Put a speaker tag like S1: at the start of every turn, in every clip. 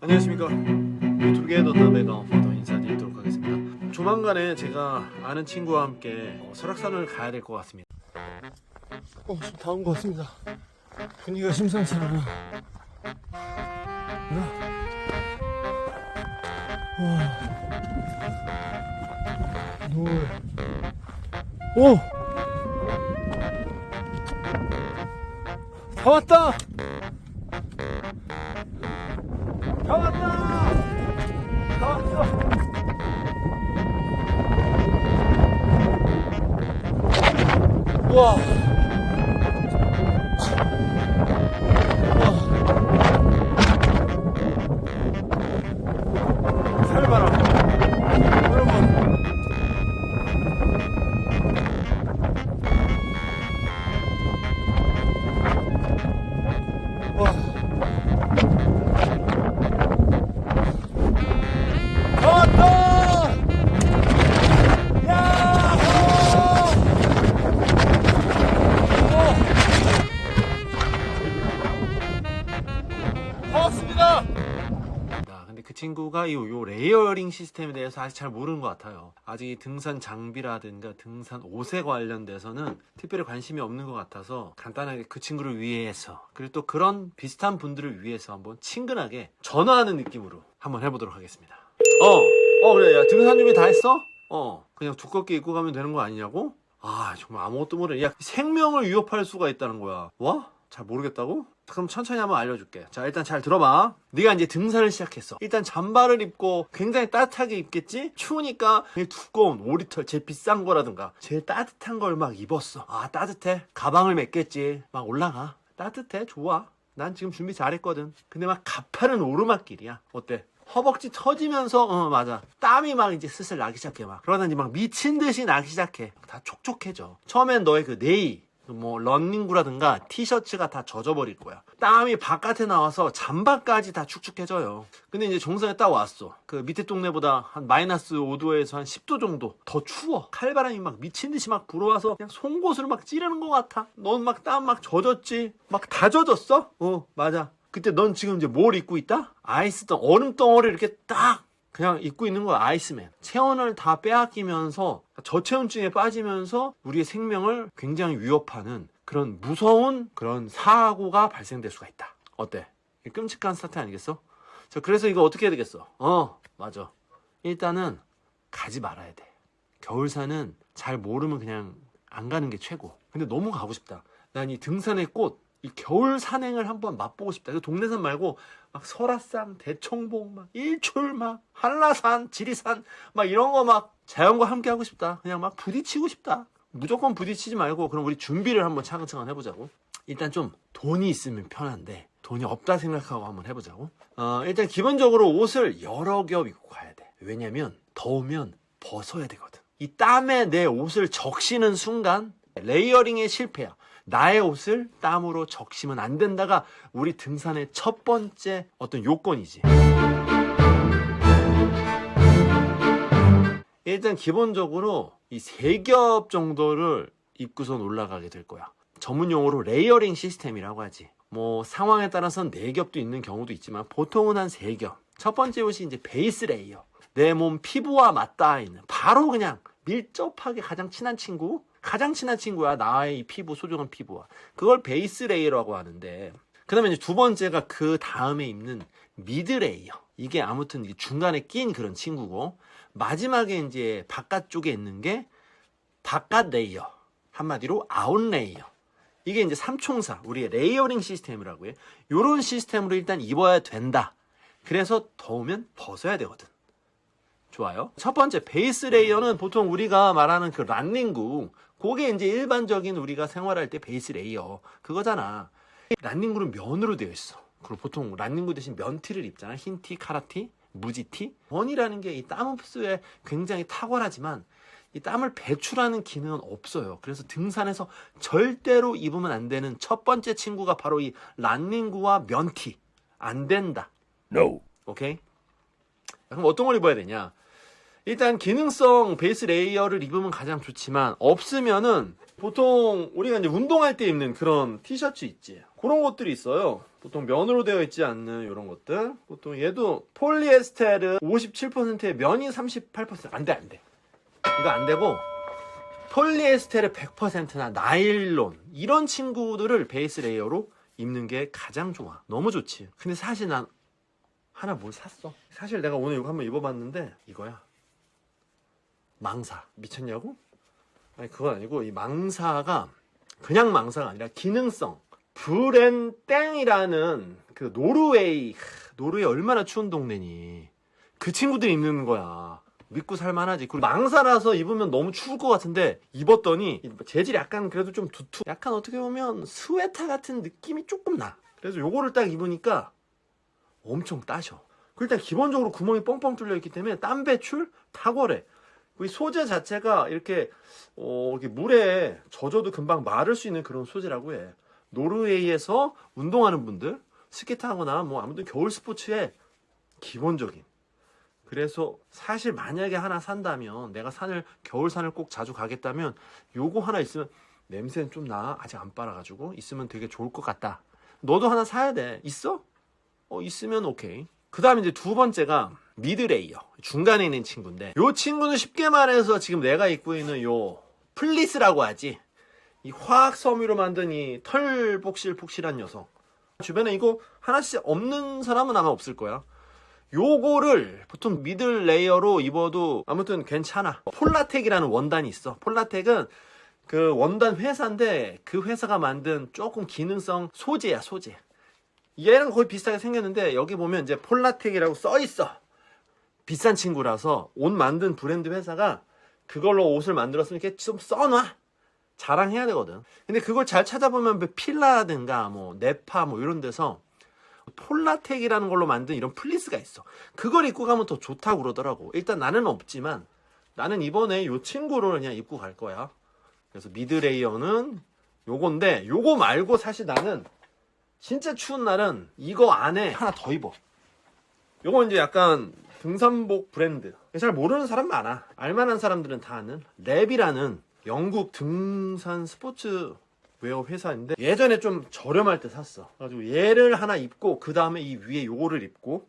S1: 안녕하십니까. 유튜브계 넌나베가부터 인사드리도록 하겠습니다. 조만간에 제가 아는 친구와 함께 어, 설악산을 가야 될 것 같습니다. 어, 좀 다온 것 같습니다. 분위기가 심상치 않아 와. 노을 오! 다 왔다! 다 우와! 친구가 이 요 레이어링 시스템에 대해서 아직 잘 모르는 것 같아요. 아직 이 등산 장비라든가 등산 옷에 관련돼서는 특별히 관심이 없는 것 같아서 간단하게 그 친구를 위해서 그리고 또 그런 비슷한 분들을 위해서 한번 친근하게 전화하는 느낌으로 한번 해보도록 하겠습니다. 어, 어 그래, 야 등산 준비 다 했어? 어, 그냥 두껍게 입고 가면 되는 거 아니냐고? 아 정말 아무것도 모르네. 야 생명을 위협할 수가 있다는 거야. 와? 잘 모르겠다고? 그럼 천천히 한번 알려줄게. 자, 일단 잘 들어봐. 네가 이제 등산을 시작했어. 일단 잠바를 입고 굉장히 따뜻하게 입겠지? 추우니까 두꺼운 오리털, 제일 비싼 거라든가 제일 따뜻한 걸 막 입었어. 아, 따뜻해. 가방을 맸겠지. 막 올라가. 따뜻해. 좋아. 난 지금 준비 잘했거든. 근데 막 가파른 오르막길이야. 어때? 허벅지 터지면서 어 맞아 땀이 막 이제 슬슬 나기 시작해 막 그러다 이제 막 미친 듯이 나기 시작해 다 촉촉해져 처음엔 너의 그 네이 뭐 런닝구라든가 티셔츠가 다 젖어버릴 거야. 땀이 바깥에 나와서 잠바까지 다 축축해져요. 근데 이제 정상에 딱 왔어. 그 밑에 동네보다 한 마이너스 5도에서 한 10도 정도 더 추워. 칼바람이 막 미친 듯이 막 불어와서 그냥 송곳을 막 찌르는 것 같아. 넌 막 땀 막 젖었지? 막 다 젖었어? 어 맞아. 그때 넌 지금 이제 뭘 입고 있다? 아이스 덩 얼음 덩어리 이렇게 딱 그냥 입고 있는 거야 아이스맨 체온을 다 빼앗기면서 저체온증에 빠지면서 우리의 생명을 굉장히 위협하는 그런 무서운 그런 사고가 발생될 수가 있다 어때? 끔찍한 사태 아니겠어? 자 그래서 이거 어떻게 해야 되겠어? 어 맞아 일단은 가지 말아야 돼 겨울산은 잘 모르면 그냥 안 가는 게 최고 근데 너무 가고 싶다 난 이 등산의 꽃 이 겨울 산행을 한번 맛보고 싶다. 그 동네산 말고 막 설화산, 대청봉, 막 일출, 막 한라산, 지리산, 막 이런 거 막 자연과 함께 하고 싶다. 그냥 막 부딪히고 싶다. 무조건 부딪히지 말고 그럼 우리 준비를 한번 차근차근 해보자고. 일단 좀 돈이 있으면 편한데 돈이 없다 생각하고 한번 해보자고. 어, 일단 기본적으로 옷을 여러 겹 입고 가야 돼. 왜냐면 더우면 벗어야 되거든. 이 땀에 내 옷을 적시는 순간 레이어링의 실패야. 나의 옷을 땀으로 적시면 안 된다가 우리 등산의 첫 번째 어떤 요건이지. 일단 기본적으로 이 세 겹 정도를 입고선 올라가게 될 거야. 전문 용어로 레이어링 시스템이라고 하지. 뭐 상황에 따라서는 네 겹도 있는 경우도 있지만 보통은 한 세 겹. 첫 번째 옷이 이제 베이스 레이어. 내 몸 피부와 맞닿아 있는 바로 그냥 밀접하게 가장 친한 친구 가장 친한 친구야. 나의 이 피부 소중한 피부와. 그걸 베이스 레이어라고 하는데 그 다음에 이제 두 번째가 그 다음에 입는 미드 레이어. 이게 아무튼 이게 중간에 낀 그런 친구고 마지막에 이제 바깥쪽에 있는 게 바깥 레이어. 한마디로 아웃 레이어. 이게 이제 삼총사 우리의 레이어링 시스템이라고 해. 요런 시스템으로 일단 입어야 된다. 그래서 더우면 벗어야 되거든. 좋아요. 첫 번째 베이스 레이어는 보통 우리가 말하는 그 란닝구 그게 이제 일반적인 우리가 생활할 때 베이스 레이어 그거잖아. 란닝구는 면으로 되어 있어. 그리고 보통 란닝구 대신 면티를 입잖아. 흰티, 카라티, 무지티. 면이라는 게 이 땀 흡수에 굉장히 탁월하지만 이 땀을 배출하는 기능은 없어요. 그래서 등산에서 절대로 입으면 안 되는 첫 번째 친구가 바로 이 란닝구와 면티. 안 된다.
S2: No.
S1: 오케이? 그럼 어떤 걸 입어야 되냐? 일단 기능성 베이스 레이어를 입으면 가장 좋지만 없으면은 보통 우리가 이제 운동할 때 입는 그런 티셔츠 있지. 그런 것들이 있어요. 보통 면으로 되어 있지 않는 이런 것들. 보통 얘도 폴리에스테르 57%에 면이 38%. 안 돼, 안 돼. 이거 안 되고 폴리에스테르 100%나 나일론 이런 친구들을 베이스 레이어로 입는 게 가장 좋아. 너무 좋지. 근데 사실 난 하나 뭘 샀어. 사실 내가 오늘 이거 한번 입어봤는데 이거야. 망사. 미쳤냐고? 아니 그건 아니고 이 망사가 그냥 망사가 아니라 기능성. 브렌땡이라는 그 노르웨이 하, 노르웨이 얼마나 추운 동네니 그 친구들이 입는 거야. 믿고 살만하지. 그리고 망사라서 입으면 너무 추울 것 같은데 입었더니 재질이 약간 그래도 좀 두툼. 약간 어떻게 보면 스웨터 같은 느낌이 조금 나. 그래서 요거를 딱 입으니까 엄청 따셔. 그 일단 기본적으로 구멍이 뻥뻥 뚫려 있기 때문에 땀 배출 탁월해. 이 소재 자체가 이렇게 어, 이렇게 물에 젖어도 금방 마를 수 있는 그런 소재라고 해. 노르웨이에서 운동하는 분들, 스키 타거나 뭐 아무튼 겨울 스포츠에 기본적인. 그래서 사실 만약에 하나 산다면 내가 산을 겨울 산을 꼭 자주 가겠다면 요거 하나 있으면 냄새는 좀 나. 아직 안 빨아가지고 있으면 되게 좋을 것 같다. 너도 하나 사야 돼. 있어? 어 있으면 오케이. 그 다음에 이제 두 번째가 미드레이어 중간에 있는 친구인데 요 친구는 쉽게 말해서 지금 내가 입고 있는 요 플리스라고 하지. 이 화학 섬유로 만든 이 털복실복실한 녀석. 주변에 이거 하나씩 없는 사람은 아마 없을 거야. 요거를 보통 미들 레이어로 입어도 아무튼 괜찮아. 폴라텍이라는 원단이 있어. 폴라텍은 그 원단 회사인데 그 회사가 만든 조금 기능성 소재야 소재. 얘랑 거의 비슷하게 생겼는데 여기 보면 이제 폴라텍이라고 써 있어. 비싼 친구라서 옷 만든 브랜드 회사가 그걸로 옷을 만들었으면 이렇게 좀 써놔. 자랑해야 되거든. 근데 그걸 잘 찾아보면 뭐 필라든가 뭐 네파 뭐 이런 데서 폴라텍이라는 걸로 만든 이런 플리스가 있어. 그걸 입고 가면 더 좋다고 그러더라고. 일단 나는 없지만 나는 이번에 요 친구를 그냥 입고 갈 거야. 그래서 미드레이어는 요건데 요거 말고 사실 나는 진짜 추운 날은 이거 안에 하나 더 입어. 요거 이제 약간 등산복 브랜드. 잘 모르는 사람 많아. 알만한 사람들은 다 아는 랩이라는 영국 등산 스포츠 웨어 회사인데 예전에 좀 저렴할 때 샀어. 그래가지고 얘를 하나 입고 그 다음에 이 위에 요거를 입고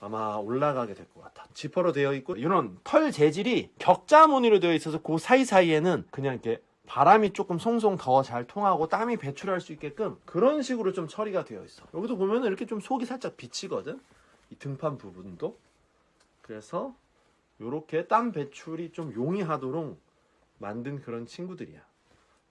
S1: 아마 올라가게 될 것 같아. 지퍼로 되어 있고 이런 털 재질이 격자 무늬로 되어 있어서 그 사이사이에는 그냥 이렇게 바람이 조금 송송 더 잘 통하고 땀이 배출할 수 있게끔 그런 식으로 좀 처리가 되어 있어. 여기도 보면 이렇게 좀 속이 살짝 비치거든. 이 등판 부분도. 그래서 이렇게 땀 배출이 좀 용이하도록 만든 그런 친구들이야.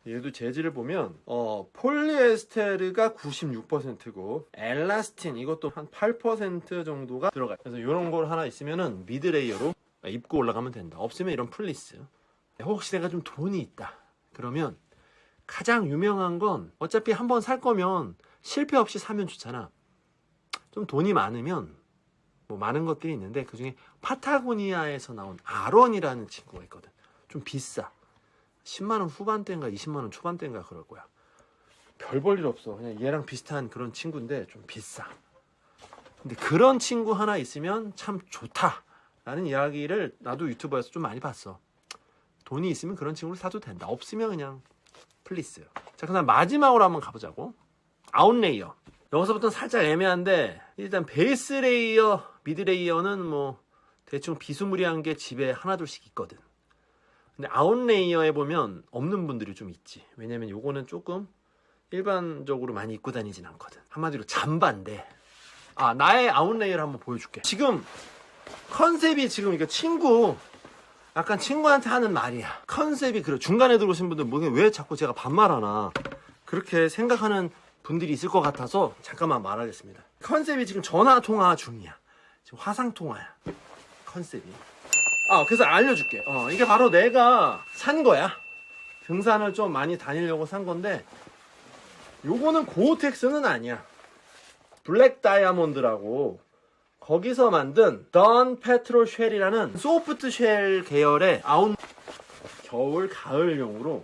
S1: 얘도 재질을 보면 어, 폴리에스테르가 96%고 엘라스틴 이것도 한 8% 정도가 들어가요. 그래서 이런 걸 하나 있으면은 미드 레이어로 입고 올라가면 된다. 없으면 이런 플리스. 혹시 내가 좀 돈이 있다. 그러면 가장 유명한 건 어차피 한 번 살 거면 실패 없이 사면 좋잖아. 좀 돈이 많으면 뭐 많은 것들이 있는데 그 중에 파타고니아에서 나온 아론이라는 친구가 있거든. 좀 비싸. 10만 원 후반대인가 20만 원 초반대인가 그럴 거야. 별 볼 일 없어. 그냥 얘랑 비슷한 그런 친구인데 좀 비싸. 근데 그런 친구 하나 있으면 참 좋다 라는 이야기를 나도 유튜버에서 좀 많이 봤어. 돈이 있으면 그런 친구를 사도 된다. 없으면 그냥 플리스. 자, 그다음 마지막으로 한번 가보자고. 아웃레이어. 여기서부터는 살짝 애매한데 일단 베이스 레이어, 미드 레이어는 뭐 대충 비스무리한 게 집에 하나둘씩 있거든. 근데 아웃레이어에 보면 없는 분들이 좀 있지. 왜냐면 요거는 조금 일반적으로 많이 입고 다니진 않거든. 한마디로 잠바인데. 아, 나의 아웃레이어를 한번 보여줄게. 지금 컨셉이 지금 이거 친구 약간 친구한테 하는 말이야. 컨셉이 그래. 중간에 들어오신 분들 뭐왜 자꾸 제가 반말하나 그렇게 생각하는 분들이 있을 것 같아서 잠깐만 말하겠습니다. 컨셉이 지금 전화 통화 중이야. 지금 화상 통화야. 컨셉이. 아, 그래서 알려줄게. 어, 이게 바로 내가 산 거야. 등산을 좀 많이 다니려고 산 건데, 요거는 고어텍스는 아니야. 블랙 다이아몬드라고 거기서 만든 던 페트롤 쉘이라는 소프트 쉘 계열의 아웃 겨울 가을용으로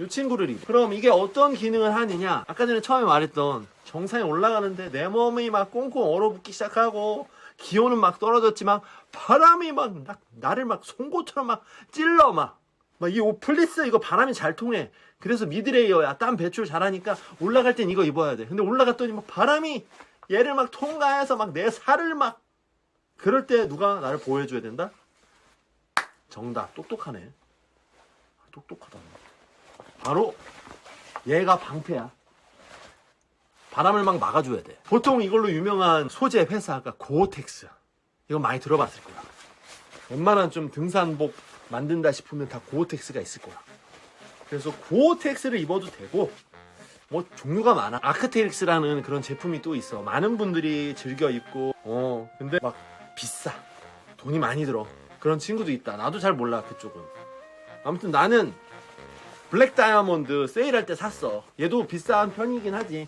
S1: 이 친구를 입어. 그럼 이게 어떤 기능을 하느냐? 아까 전에 처음에 말했던 정상에 올라가는데 내 몸이 막 꽁꽁 얼어붙기 시작하고 기온은 막 떨어졌지만 바람이 막 나, 나를 막 송곳처럼 막 찔러 막 막이옷 플리스 이거 바람이 잘 통해. 그래서 미드레이어야. 땀 배출 잘하니까 올라갈 땐 이거 입어야 돼. 근데 올라갔더니 막 바람이 얘를 막 통과해서 막 내 살을 막 그럴 때 누가 나를 보호해줘야 된다? 정답. 똑똑하네. 똑똑하다. 바로 얘가 방패야. 바람을 막 막아줘야 돼. 보통 이걸로 유명한 소재 회사가 고어텍스. 이거 많이 들어봤을 거야. 웬만한 좀 등산복 만든다 싶으면 다 고어텍스가 있을 거야. 그래서 고어텍스를 입어도 되고, 뭐 종류가 많아. 아크테릭스라는 그런 제품이 또 있어. 많은 분들이 즐겨 입고, 어, 근데 막 비싸. 돈이 많이 들어. 그런 친구도 있다. 나도 잘 몰라, 그쪽은. 아무튼 나는 블랙 다이아몬드 세일할 때 샀어. 얘도 비싼 편이긴 하지.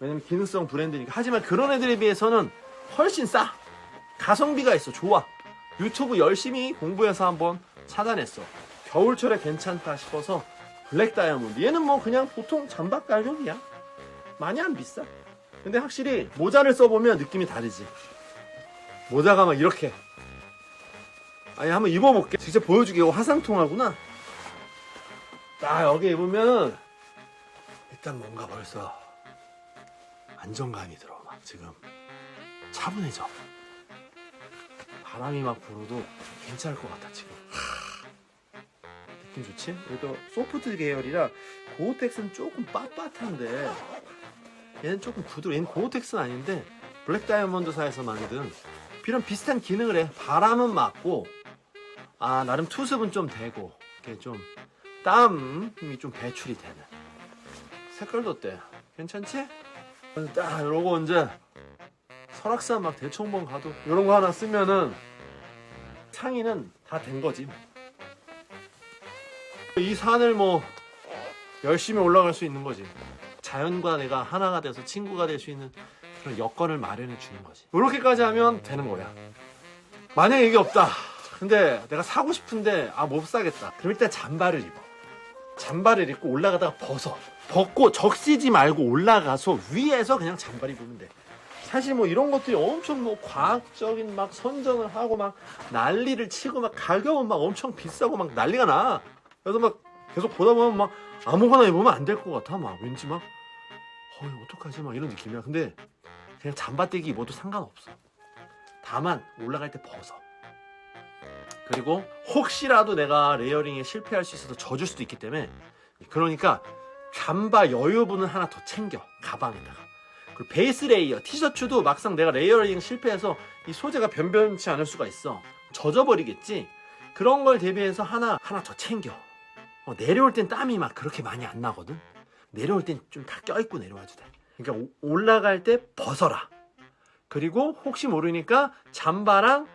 S1: 왜냐면 기능성 브랜드니까. 하지만 그런 애들에 비해서는 훨씬 싸. 가성비가 있어. 좋아. 유튜브 열심히 공부해서 한번 찾아냈어. 겨울철에 괜찮다 싶어서 블랙 다이아몬드. 얘는 뭐 그냥 보통 잠박 가격이야. 많이 안 비싸. 근데 확실히 모자를 써보면 느낌이 다르지. 모자가 막 이렇게. 아니 한번 입어볼게. 직접 보여주게. 이거 화상통하구나. 딱 여기 입으면 일단 뭔가 벌써 안정감이 들어. 막 지금 차분해져. 바람이 막 불어도 괜찮을 것 같아 지금. 하, 느낌 좋지? 그래도 소프트 계열이라 고어텍스는 조금 빳빳한데 얘는 조금 부드러워. 얘는 고어텍스는 아닌데 블랙 다이아몬드사에서 만든 이런 비슷한 기능을 해. 바람은 막고 아 나름 투습은 좀 되고 이렇게 좀 땀이 좀 배출이 되는 색깔도 어때? 괜찮지? 그래서 딱 이러고 이제 설악산 막 대청봉 가도 이런 거 하나 쓰면은 상의는 다 된 거지 뭐. 이 산을 뭐 열심히 올라갈 수 있는 거지. 자연과 내가 하나가 돼서 친구가 될 수 있는 그런 여건을 마련해 주는 거지. 이렇게까지 하면 되는 거야. 만약에 이게 없다. 근데 내가 사고 싶은데 아 못 사겠다. 그럼 일단 잠바를 입어. 잠바를 입고 올라가다가 벗어 벗고 적시지 말고 올라가서 위에서 그냥 잠바를 입으면 돼. 사실 뭐 이런 것들이 엄청 뭐 과학적인 막 선전을 하고 막 난리를 치고 막 가격은 막 엄청 비싸고 막 난리가 나. 그래서 막 계속 보다 보면 막 아무거나 입으면 안 될 것 같아 막. 왠지 막 어, 이거 어떡하지? 막 이런 느낌이야. 근데 그냥 잠바떼기 입어도 상관없어. 다만 올라갈 때 벗어. 그리고 혹시라도 내가 레이어링에 실패할 수 있어서 젖을 수도 있기 때문에 그러니까 잠바 여유분은 하나 더 챙겨 가방에다가. 그리고 베이스 레이어 티셔츠도 막상 내가 레이어링 실패해서 이 소재가 변변치 않을 수가 있어. 젖어버리겠지? 그런 걸 대비해서 하나 하나 더 챙겨. 어, 내려올 땐 땀이 막 그렇게 많이 안 나거든? 내려올 땐 좀 다 껴입고 내려와도 돼. 그러니까 오- 올라갈 때 벗어라. 그리고 혹시 모르니까 잠바랑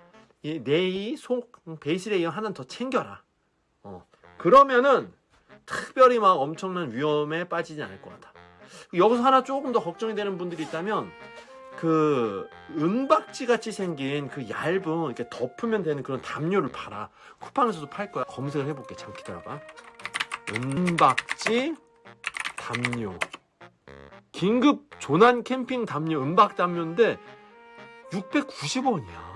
S1: 이 네이 속 베이스 레이어 하나 더 챙겨라. 어 그러면은 특별히 막 엄청난 위험에 빠지지 않을 것 같아. 여기서 하나 조금 더 걱정이 되는 분들이 있다면 그 은박지 같이 생긴 그 얇은 이렇게 덮으면 되는 그런 담요를 팔아. 쿠팡에서도 팔 거야. 검색을 해볼게. 잠깐 기다려봐. 은박지 담요. 긴급 조난 캠핑 담요 은박 담요인데 690원이야.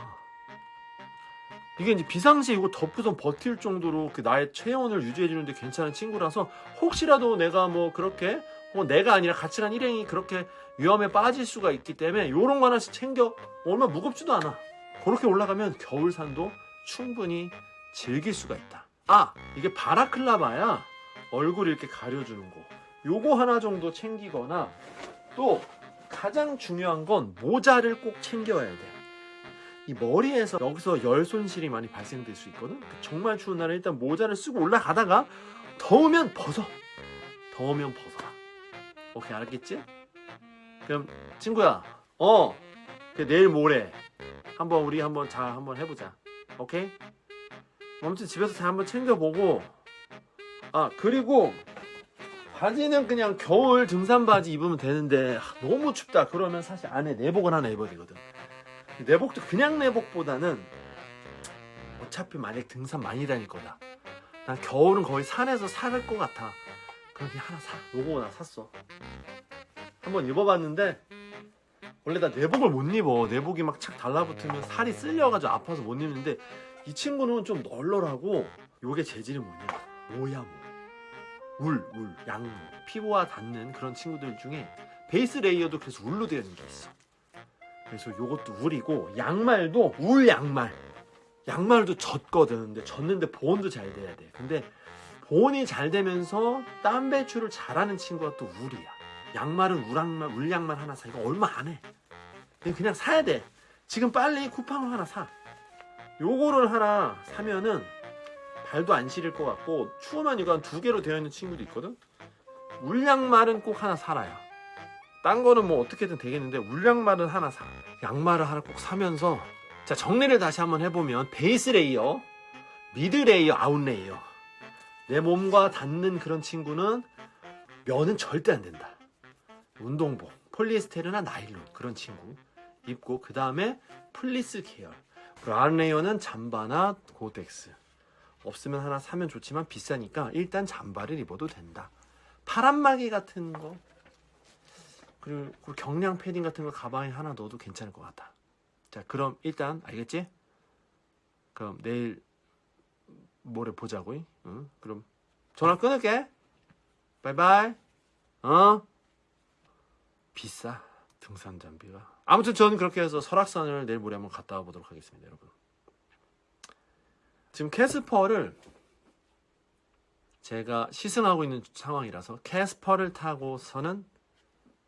S1: 이게 이제 비상시에 이거 덮고선 버틸 정도로 그 나의 체온을 유지해주는데 괜찮은 친구라서 혹시라도 내가 뭐 그렇게 뭐 내가 아니라 같이 간 일행이 그렇게 위험에 빠질 수가 있기 때문에 이런 거 하나씩 챙겨 얼마 무겁지도 않아. 그렇게 올라가면 겨울산도 충분히 즐길 수가 있다. 아 이게 바라클라바야. 얼굴 이렇게 가려주는 거. 요거 하나 정도 챙기거나 또 가장 중요한 건 모자를 꼭 챙겨야 돼 이 머리에서 여기서 열 손실이 많이 발생될 수 있거든. 그 정말 추운 날에 일단 모자를 쓰고 올라가다가 더우면 벗어. 더우면 벗어라. 오케이 알았겠지? 그럼 친구야, 어, 그 내일 모레 한번 우리 한번 잘 한번 해보자. 오케이? 아무튼 집에서 잘 한번 챙겨보고 아 그리고 바지는 그냥 겨울 등산 바지 입으면 되는데 아, 너무 춥다 그러면 사실 안에 내복을 하나 입어야 되거든. 내복도 그냥 내복보다는 어차피 만약 등산 많이 다닐 거다. 난 겨울은 거의 산에서 살것 같아. 그럼 그냥 하나 사. 요거 나 샀어. 한번 입어봤는데 원래 나 내복을 못 입어. 내복이 막 착 달라붙으면 살이 쓸려가지고 아파서 못 입는데 이 친구는 좀 널널하고 요게 재질이 뭐냐? 뭐. 울, 울, 양, 피부와 닿는 그런 친구들 중에 베이스 레이어도 그래서 울로 되어 있는 게 있어. 그래서 요것도 울이고 양말도 울 양말. 양말도 젖거든. 근데 젖는데 보온도 잘 돼야 돼. 근데 보온이 잘 되면서 땀 배출을 잘하는 친구가 또 울이야. 양말은 울양말, 울양말 하나 사. 이거 얼마 안 해. 그냥 사야 돼. 지금 빨리 쿠팡을 하나 사. 요거를 하나 사면은 발도 안 시릴 것 같고 추우면 이거 한 두 개로 되어 있는 친구도 있거든. 울양말은 꼭 하나 사라야. 딴 거는 뭐 어떻게든 되겠는데 울양말은 하나 사. 양말을 하나 꼭 사면서 자 정리를 다시 한번 해보면 베이스 레이어, 미드 레이어, 아웃 레이어. 내 몸과 닿는 그런 친구는 면은 절대 안 된다. 운동복, 폴리에스테르나 나일론 그런 친구 입고 그 다음에 플리스 계열. 브라운 레이어는 잠바나 고텍스. 없으면 하나 사면 좋지만 비싸니까 일단 잠바를 입어도 된다. 파란마개 같은 거 그리고 그 경량 패딩 같은 거 가방에 하나 넣어도 괜찮을 것 같다. 자, 그럼 일단 알겠지? 그럼 내일 모레 보자고. 응? 그럼 전화 끊을게. 바이바이. 어? 비싸 등산 장비가. 아무튼 저는 그렇게 해서 설악산을 내일 모레 한번 갔다 와 보도록 하겠습니다, 여러분. 지금 캐스퍼를 제가 시승하고 있는 상황이라서 캐스퍼를 타고서는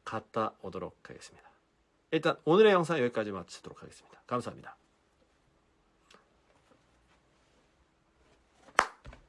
S1: 갔다 오도록 하겠습니다. 일단 오늘의 영상 여기까지 마치도록 하겠습니다. 감사합니다.